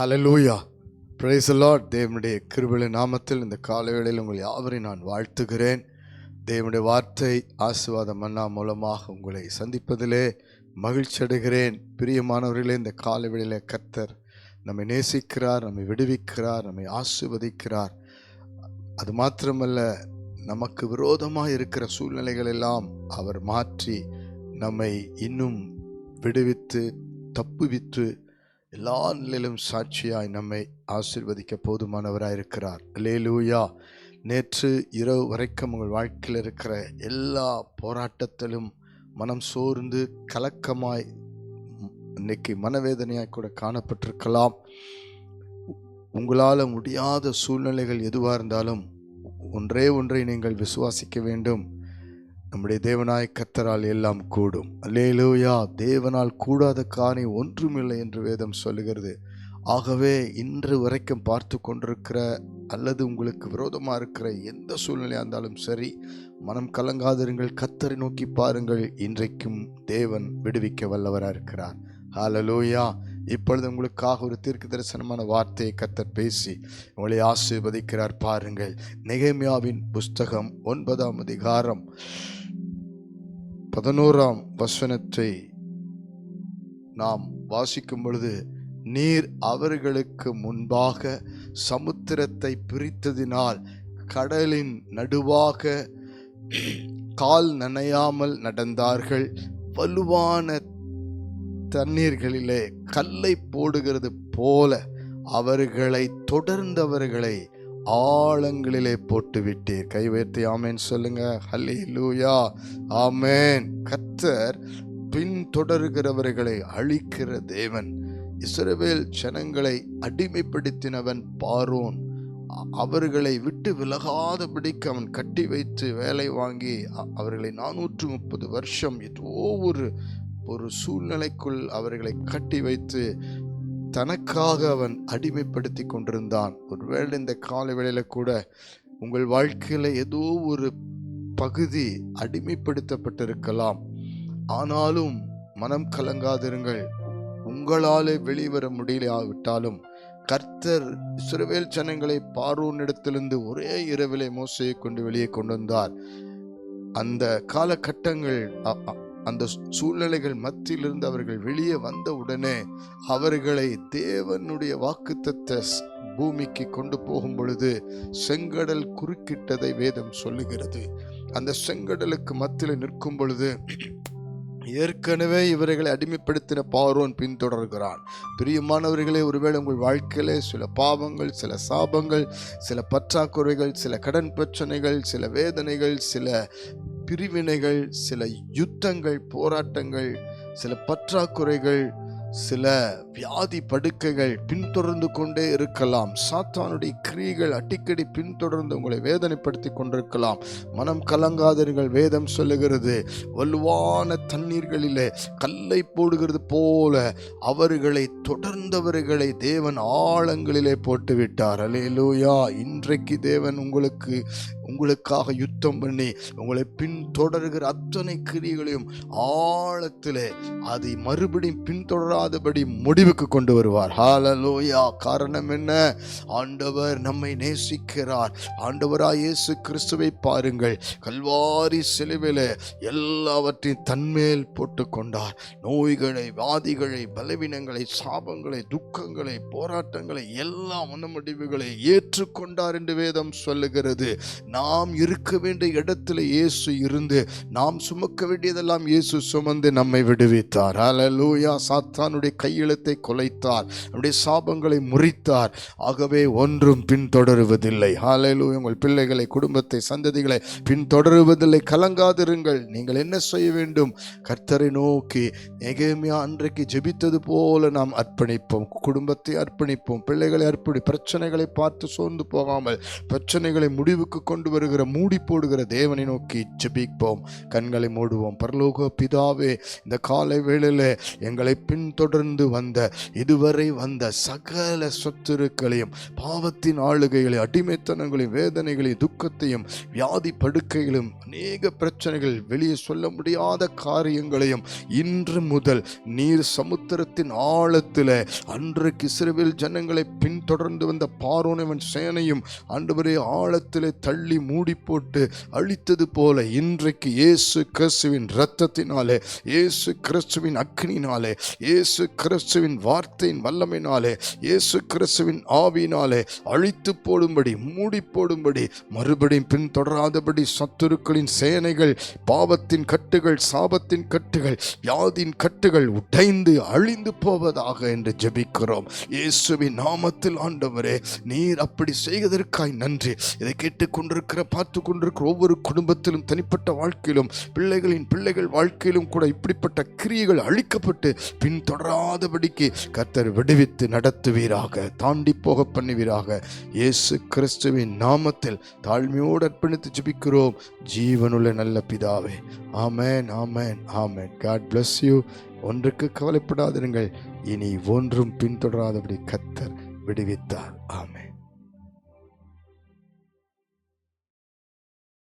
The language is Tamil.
ஹலலூயா praise the தேவனுடைய கிருபையுள்ள நாமத்தில் இந்த காலவேளையில் உங்கள் யாவரையும் நான் வாழ்த்துகிறேன். தேவனுடைய வார்த்தை ஆசீர்வாத மன்னா மூலமாக உங்களை சந்திப்பதிலே மகிழ்ச்சி அடைகிறேன். பிரியமானவர்களே இந்த காலவேளையில் கர்த்தர் நம்மை நேசிக்கிறார் நம்மை விடுவிக்கிறார் நம்மை ஆசீர்வதிக்கிறார். அது மாத்திரமல்ல நமக்கு விரோதமாக இருக்கிற சூழ்நிலைகள் எல்லாம் அவர் மாற்றி நம்மை இன்னும் விடுவித்து தப்புவித்து எல்லா நிலையிலும் சாட்சியாய் நம்மை ஆசிர்வதிக்க போதுமானவராக இருக்கிறார். அல்லேலூயா நேற்று இரவு வரைக்கும் உங்கள் வாழ்க்கையில் இருக்கிற எல்லா போராட்டத்திலும் மனம் சோர்ந்து கலக்கமாய் இன்னைக்கு மனவேதனையாய் கூட காணப்பட்டிருக்கலாம். உங்களால் முடியாத சூழ்நிலைகள் எதுவாக இருந்தாலும் ஒன்றே ஒன்றை நீங்கள் விசுவாசிக்க வேண்டும். நம்முடைய தேவனாய் கத்தரால் எல்லாம் கூடும். அல்லேலூயா தேவனால் கூடாத காணி ஒன்றுமில்லை என்று வேதம் சொல்லுகிறது. ஆகவே இன்று வரைக்கும் பார்த்து கொண்டிருக்கிற அல்லது உங்களுக்கு விரோதமாக இருக்கிற எந்த சூழ்நிலையாக இருந்தாலும் சரி மனம் கலங்காதிருங்கள். கத்தரை நோக்கி பாருங்கள். இன்றைக்கும் தேவன் விடுவிக்க வல்லவராக இருக்கிறார். ஹalleluya. இப்பொழுது உங்களுக்காக ஒரு தீர்க்க தரிசனமான வார்த்தையை கத்தர் பேசி உங்களை ஆசீர்வதிக்கிறார் பாருங்கள். நெகேமியாவின் புஸ்தகம் ஒன்பதாம் அதிகாரம். பதினோராம் வசனத்தை நாம் வாசிக்கும் பொழுது நீர் அவர்களுக்கு முன்பாக சமுத்திரத்தை பிரித்ததினால் கடலின் நடுவாக கால் நனையாமல் நடந்தார்கள். வலுவான தண்ணீர்களிலே கல்லை போடுகிறது போல அவர்களை தொடர்ந்தவர்களை ஆழங்களிலே போட்டு விட்டீர் கை உயர்த்தி ஆமேன் சொல்லுங்க. ஹல்லி லூயா ஆமேன். கத்தர் பின்தொடர்கிறவர்களை அழிக்கிற தேவன். இஸ்ரவேல் ஜனங்களை அடிமைப்படுத்தினவன் பாரோன் அவர்களை விட்டு விலகாதபடிக்கு அவன் கட்டி வைத்து வேலை வாங்கி அவர்களை நானூற்று முப்பது வருஷம் ஏதோ ஒரு ஒரு சூழ்நிலைக்குள் அவர்களை கட்டி வைத்து தனக்காக அவன் அடிமைப்படுத்தி கொண்டிருந்தான். ஒருவேளை இந்த கால வேளையில் கூட உங்கள் வாழ்க்கையில் ஏதோ ஒரு பகுதி அடிமைப்படுத்தப்பட்டிருக்கலாம். ஆனாலும் மனம் கலங்காதிருங்கள். உங்களாலே வெளிவர முடியலாவிட்டாலும் கர்த்தர் சிறுவேல் ஜனங்களை பார்வோனிடத்திலிருந்து ஒரே இரவிலே மோசையை கொண்டு வெளியே கொண்டு வந்தார். அந்த காலகட்டங்கள் அந்த சூழ்நிலைகள் மத்தியிலிருந்து அவர்கள் வெளியே வந்த உடனே அவர்களை தேவனுடைய வாக்குத்தத்தை பூமிக்கு கொண்டு போகும் பொழுது செங்கடல் குறுக்கிட்டதை வேதம் சொல்லுகிறது. அந்த செங்கடலுக்கு மத்தியில் நிற்கும் பொழுது ஏற்கனவே இவர்களை அடிமைப்படுத்தின பாரோன் பின்தொடர்கிறான். பிரியமானவர்களே ஒருவேளை உங்கள் வாழ்க்கையிலே சில பாவங்கள் சில சாபங்கள் சில பற்றாக்குறைகள் சில கடன் பிரச்சனைகள் சில வேதனைகள் சில பிரிவினைகள் சில யுத்தங்கள் போராட்டங்கள் சில பற்றாக்குறைகள் சில வியாதி படுக்கைகள் பின்தொடர்ந்து கொண்டே இருக்கலாம். சாத்தானுடைய கிரியைகள் அடிக்கடி பின்தொடர்ந்து உங்களை வேதனைப்படுத்தி கொண்டிருக்கலாம். மனம் கலங்காதீர்கள் வேதம் சொல்லுகிறது. வலுவான தண்ணீர்களிலே கல்லை போடுகிறது போல அவர்களை தொடர்ந்தவர்களை தேவன் ஆழங்களிலே போட்டுவிட்டார். அலேலூயா இன்றைக்கு தேவன் உங்களுக்கு உங்களுக்காக யுத்தம் பண்ணி உங்களை பின்தொடர்கிற அத்தனை கிரியைகளையும் ஆழத்தில் அதை மறுபடியும் பின்தொடராதபடி முடிவுக்கு கொண்டு வருவார். ஹாலலோயா காரணம் என்ன? ஆண்டவர் நம்மை நேசிக்கிறார். ஆண்டவராய் இயேசு கிறிஸ்துவை பாருங்கள். கல்வாரி சிலுவிலே எல்லாவற்றையும் தன்மேல் போட்டு கொண்டார் நோய்களை வாதிகளை பலவீனங்களை சாபங்களை துக்கங்களை போராட்டங்களை எல்லா மனமுடிவுகளை ஏற்றுக்கொண்டார் என்று வேதம் சொல்லுகிறது. நாம் இருக்க வேண்டிய இடத்துல இயேசு இருந்து நாம் சுமக்க வேண்டியதெல்லாம் இயேசு சுமந்து நம்மை விடுவித்தார். அலலூயா சாத்தானுடைய கையெழுத்தை கொலைத்தார். நம்முடைய சாபங்களை முறித்தார். ஆகவே ஒன்றும் பின்தொடருவதில்லை. ஹாலலூ உங்கள் பிள்ளைகளை குடும்பத்தை சந்ததிகளை பின்தொடருவதில்லை. கலங்காதிருங்கள். நீங்கள் என்ன செய்ய வேண்டும்? கர்த்தரை நோக்கி எகேமியா அன்றைக்கு ஜெபித்தது போல நாம் அர்ப்பணிப்போம். குடும்பத்தை அர்ப்பணிப்போம். பிள்ளைகளை அர்ப்பணி பிரச்சனைகளை பார்த்து சோர்ந்து போகாமல் பிரச்சனைகளை முடிவுக்கு கொண்டு வருகிற மூடி போடுகிற தேவனை நோக்கி ஜெபிப்போம். கண்களை மூடுவோம். பரலோக பிதாவே இந்த காலை வேளையில் எங்களை பின்தொடர்ந்து வந்த இதுவரை வந்த சகல சொத்துருக்களையும் பாவத்தின் ஆளுகைகளையும் அடிமைத்தனங்களையும் வேதனைகளையும் துக்கத்தையும் வியாதி படுக்கைகளும் அநேக பிரச்சனைகள் வெளியே சொல்ல முடியாத காரியங்களையும் இன்று முதல் நீர் சமுத்திரத்தின் ஆழத்தில் அன்றைக்கு இஸ்ரவேல் ஜனங்களை பின்தொடர்ந்து வந்த பாரோனவன் சேனையும் ஆண்டவரே ஆழத்திலே தள்ளி மூடி போட்டு அழித்தது போல இன்றைக்கு இயேசு கிறிஸ்துவின் இரத்தத்தினாலே இயேசு கிறிஸ்துவின் அக்னினாலே இயேசு கிறிஸ்துவின் வார்த்தையின் வல்லமையினாலே இயேசு கிறிஸ்துவின் ஆவியினாலே அழித்து போடும்படி மூடி போடும்படி மறுபடியும் பின்தொடராதபடி சத்துருக்களின் சேனைகள் பாவத்தின் கட்டுகள் சாபத்தின் கட்டுகள் யாதின் கட்டுகள் உடைந்து அழிந்து போவதாக என்று ஜெபிக்கிறோம். இயேசுவின் நாமத்தில் ஆண்டவரே நீர் அப்படி செய்வதற்காய் நன்றி. இதை கேட்டுக்கொண்டு இருக்கிற பார்த்து கொண்டிருக்கிற ஒவ்வொரு குடும்பத்திலும் தனிப்பட்ட வாழ்க்கையிலும் பிள்ளைகளின் பிள்ளைகள் வாழ்க்கையிலும் கூட இப்படிப்பட்ட கிரியைகள் அழிக்கப்பட்டு பின்தொடராதபடிக்கு கர்த்தர் விடுவித்து நடத்துவீராக தாண்டி போக பண்ணுவீராக. இயேசு கிறிஸ்துவின் நாமத்தில் தாழ்மையோடு அர்ப்பணித்து ஜபிக்கிறோம். ஜீவனுள்ள நல்ல பிதாவே. ஆமேன் ஆமேன் ஆமேன். காட் பிளஸ் யூ ஒன்றுக்கு கவலைப்படாதிருங்கள். இனி ஒன்றும் பின்தொடராதபடி கத்தர் விடுவித்தார். ஆமென்.